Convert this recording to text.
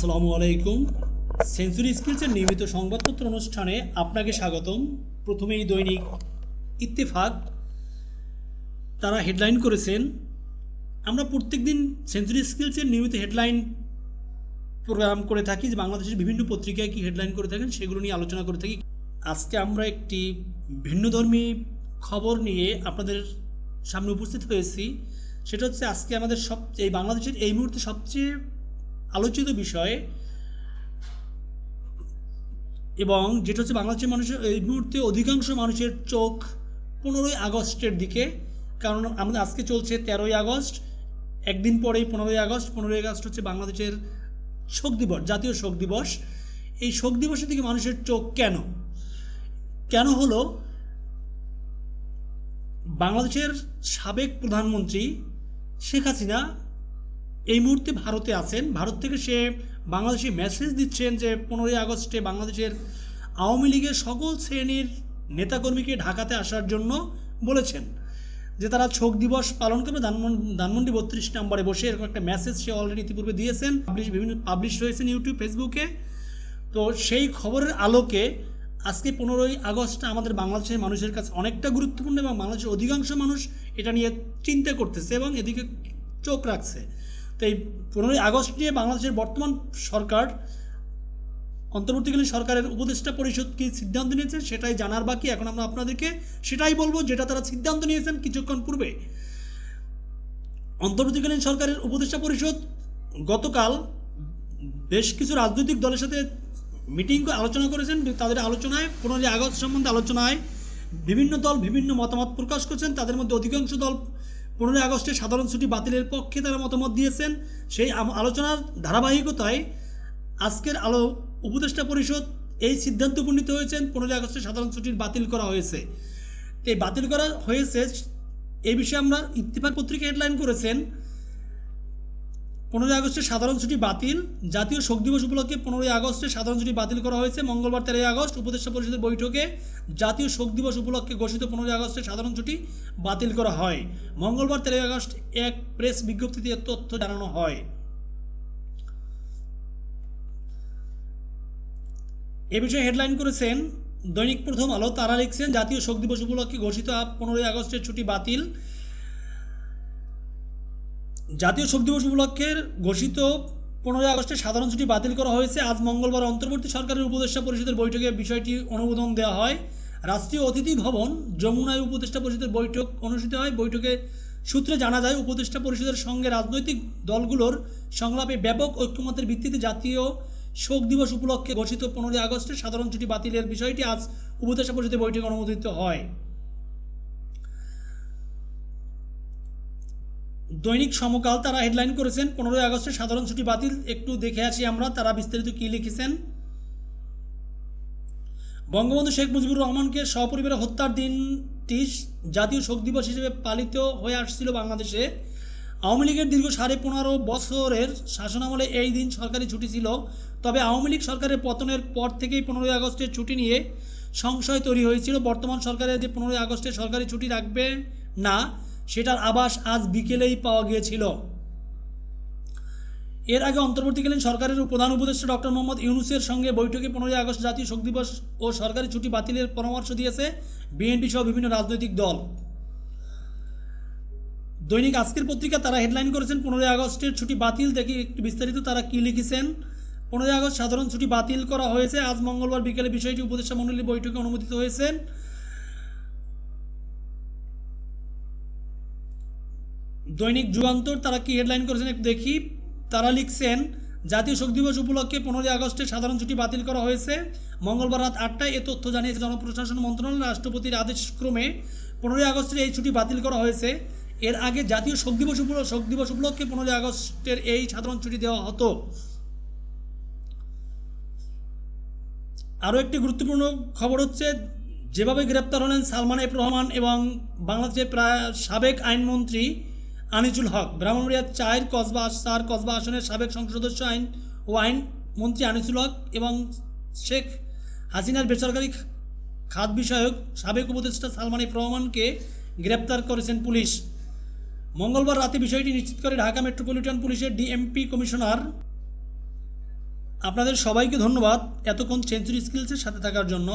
আসসালামু আলাইকুম। সেঞ্চুরি স্কিলসের নিয়মিত সংবাদপত্র অনুষ্ঠানে আপনাকে স্বাগতম। প্রথমেই দৈনিক ইত্তেফাক। তারা হেডলাইন করেছেন, আমরা প্রত্যেকদিন সেঞ্চুরি স্কিলসের নিয়মিত হেডলাইন প্রোগ্রাম করে থাকি যে বাংলাদেশের বিভিন্ন পত্রিকায় কি হেডলাইন করে থাকেন, সেগুলো নিয়ে আলোচনা করে থাকি। আজকে আমরা একটি ভিন্নধর্মী খবর নিয়ে আপনাদের সামনে উপস্থিত হয়েছি। সেটা হচ্ছে আজকে আমাদের সব এই বাংলাদেশের এই মুহূর্তে সবচেয়ে আলোচিত বিষয় এবং যেটা হচ্ছে বাংলাদেশের মানুষের এই মুহূর্তে অধিকাংশ মানুষের চোখ পনেরোই আগস্টের দিকে, কারণ আমাদের আজকে চলছে তেরোই আগস্ট, একদিন পরেই পনেরোই আগস্ট পনেরোই আগস্ট হচ্ছে বাংলাদেশের শোক দিবস, জাতীয় শোক দিবস। এই শোক দিবসের দিকে মানুষের চোখ কেন? কেন হলো? বাংলাদেশের সাবেক প্রধানমন্ত্রী শেখ হাসিনা এই মুহূর্তে ভারতে আছেন। ভারত থেকে সে বাংলাদেশে মেসেজ দিচ্ছেন যে, পনেরোই আগস্টে বাংলাদেশের আওয়ামী লীগের সকল শ্রেণির নেতাকর্মীকে ঢাকাতে আসার জন্য বলেছেন যে, তারা শোক দিবস পালন করবে। ধানমন্ডি বত্রিশ নম্বরে বসে এরকম একটা মেসেজ সে অলরেডি ইতিপূর্বে দিয়েছেন। পাবলিশ বিভিন্ন পাবলিশ হয়েছেন ইউটিউব ফেসবুকে তো সেই খবরের আলোকে আজকে পনেরোই আগস্ট আমাদের বাংলাদেশের মানুষের কাছে অনেকটা গুরুত্বপূর্ণ এবং বাংলাদেশের অধিকাংশ মানুষ এটা নিয়ে চিন্তা করতেছে এবং এদিকে চোখ রাখছে। তো এই পনেরোই আগস্ট নিয়ে বাংলাদেশের বর্তমান সরকার, অন্তর্বর্তীকালীন সরকারের উপদেষ্টা পরিষদ কি সিদ্ধান্ত নিয়েছে সেটাই জানার বাকি। এখন আমরা আপনাদেরকে সেটাই বলব যেটা তারা সিদ্ধান্ত নিয়েছেন কিছুক্ষণ পূর্বে। অন্তর্বর্তীকালীন সরকারের উপদেষ্টা পরিষদ গতকাল বেশ কিছু রাজনৈতিক দলের সাথে মিটিং আলোচনা করেছেন। তাদের আলোচনায়, পনেরোই আগস্ট সম্বন্ধে আলোচনায় বিভিন্ন দল বিভিন্ন মতামত প্রকাশ করছেন। তাদের মধ্যে অধিকাংশ দল পনেরোই আগস্টে সাধারণ ছুটি বাতিলের পক্ষে তারা মতামত দিয়েছেন। সেই আলোচনার ধারাবাহিকতায় আজকের আলো উপদেষ্টা পরিষদ এই সিদ্ধান্ত উপনীত হয়েছেন, পনেরোই আগস্টে সাধারণ ছুটির বাতিল করা হয়েছে। এই বাতিল করা হয়েছে এই বিষয়ে আমরা ইত্তেফাক পত্রিকা হেডলাইন করেছেন। পনেরোই আগস্টে সাধারণ ছুটি বাতিল। জাতীয় শোক দিবস উপলক্ষে পনেরোই আগস্টে সাধারণ ছুটি বাতিল করা হয়েছে। মঙ্গলবার তেরোই আগস্ট উপদেষ্টা পরিষদের বৈঠকে জাতীয় শোক দিবস উপলক্ষে ঘোষিত পনেরোই আগস্টে সাধারণ ছুটি বাতিল করা হয়। মঙ্গলবার তেরোই আগস্ট এক প্রেস বিজ্ঞপ্তিতে তথ্য জানানো হয়। এ বিষয়ে হেডলাইন করেছেন দৈনিক প্রথম আলো। তারা লিখছেন, জাতীয় শোক দিবস উপলক্ষে ঘোষিত পনেরোই আগস্টের ছুটি বাতিল। জাতীয় শোক দিবস উপলক্ষে ঘোষিত পনেরোই আগস্টে সাধারণ ছুটি বাতিল করা হয়েছে। আজ মঙ্গলবার অন্তর্বর্তী সরকারের উপদেষ্টা পরিষদের বৈঠকে বিষয়টি অনুমোদন দেওয়া হয়। রাষ্ট্রীয় অতিথি ভবন যমুনায় উপদেষ্টা পরিষদের বৈঠক অনুষ্ঠিত হয়। বৈঠকে সূত্রে জানা যায়, উপদেষ্টা পরিষদের সঙ্গে রাজনৈতিক দলগুলোর সংলাপে ব্যাপক ঐক্যমতের ভিত্তিতে জাতীয় শোক দিবস উপলক্ষে ঘোষিত পনেরোই আগস্টে সাধারণ ছুটি বাতিলের বিষয়টি আজ উপদেষ্টা পরিষদের বৈঠকে অনুমোদিত হয়। দৈনিক সমকাল তারা হেডলাইন করেছেন, পনেরোই আগস্টে সাধারণ ছুটি বাতিল, একটু দেখে আসি আমরা, তারা বিস্তারিত কী লিখেছেন? বঙ্গবন্ধু শেখ মুজিবুর রহমানকে সপরিবারে হত্যার দিনটি জাতীয় শোক দিবস হিসেবে পালিত হয়ে আসছিল বাংলাদেশে। আওয়ামী লীগের দীর্ঘ সাড়ে পনেরো বছরের শাসনামলে এই দিন সরকারি ছুটি ছিল। তবে আওয়ামী লীগ সরকারের পতনের পর থেকেই পনেরোই আগস্টের ছুটি নিয়ে সংশয় তৈরি হয়েছিল। বর্তমান সরকারের যে পনেরোই আগস্টে সরকারি ছুটি রাখবে না সেটার আবাস আজ বিকেলেই পাওয়া গিয়েছিল। এর আগে অন্তর্বর্তীকালীন সরকারের প্রধান উপদেষ্টা ডক্টর মোহাম্মদ ইউনুসের সঙ্গে বৈঠকে পনেরোই আগস্ট জাতীয় শোক দিবস ও সরকারি ছুটি বাতিলের পরামর্শ দিয়েছে বিএনপি সহ বিভিন্ন রাজনৈতিক দল। দৈনিক আজকের পত্রিকা তারা হেডলাইন করেছেন, পনেরোই আগস্টের ছুটি বাতিল দেখি একটু বিস্তারিত তারা কী লিখেছেন? পনেরোই আগস্ট সাধারণ ছুটি বাতিল করা হয়েছে। আজ মঙ্গলবার বিকেলে বিষয়টি উপদেষ্টা মণ্ডলীর বৈঠকে অনুমোদিত হয়েছে। দৈনিক যুগান্তর, তারা কি হেডলাইন করেছেন একটু দেখি। তারা লিখছেন, জাতীয় শোক দিবস উপলক্ষে পনেরোই আগস্টে সাধারণ ছুটি বাতিল করা হয়েছে। মঙ্গলবার রাত আটটায় এ তথ্য জানিয়েছে জনপ্রশাসন মন্ত্রণালয় রাষ্ট্রপতির আদেশক্রমে পনেরোই আগস্টের এই ছুটি বাতিল করা হয়েছে। এর আগে জাতীয় শোক দিবস শোক দিবস উপলক্ষে পনেরোই আগস্টের এই সাধারণ ছুটি দেওয়া হতো। আরও একটি গুরুত্বপূর্ণ খবর হচ্ছে, যেভাবে গ্রেপ্তার হলেন সালমান এফ রহমান এবং বাংলাদেশের প্রায় সাবেক আইনমন্ত্রী আনিসুল হক, ব্রাহ্মণবাড়িয়ার চায়ের কসবা চার কসবা আসনের সাবেক সংসদ সদস্য আইন ও আইন মন্ত্রী আনিসুল হক এবং শেখ হাসিনার বেসরকারি খাত বিষয়ক সাবেক উপদেষ্টা সালমান এফ রহমানকে গ্রেপ্তার করেছেন পুলিশ। মঙ্গলবার রাতে বিষয়টি নিশ্চিত করে ঢাকা মেট্রোপলিটন পুলিশের ডিএমপি কমিশনার, আপনাদের সবাইকে ধন্যবাদ এতক্ষণ সেঞ্চুরি স্কিলসের সাথে থাকার জন্য।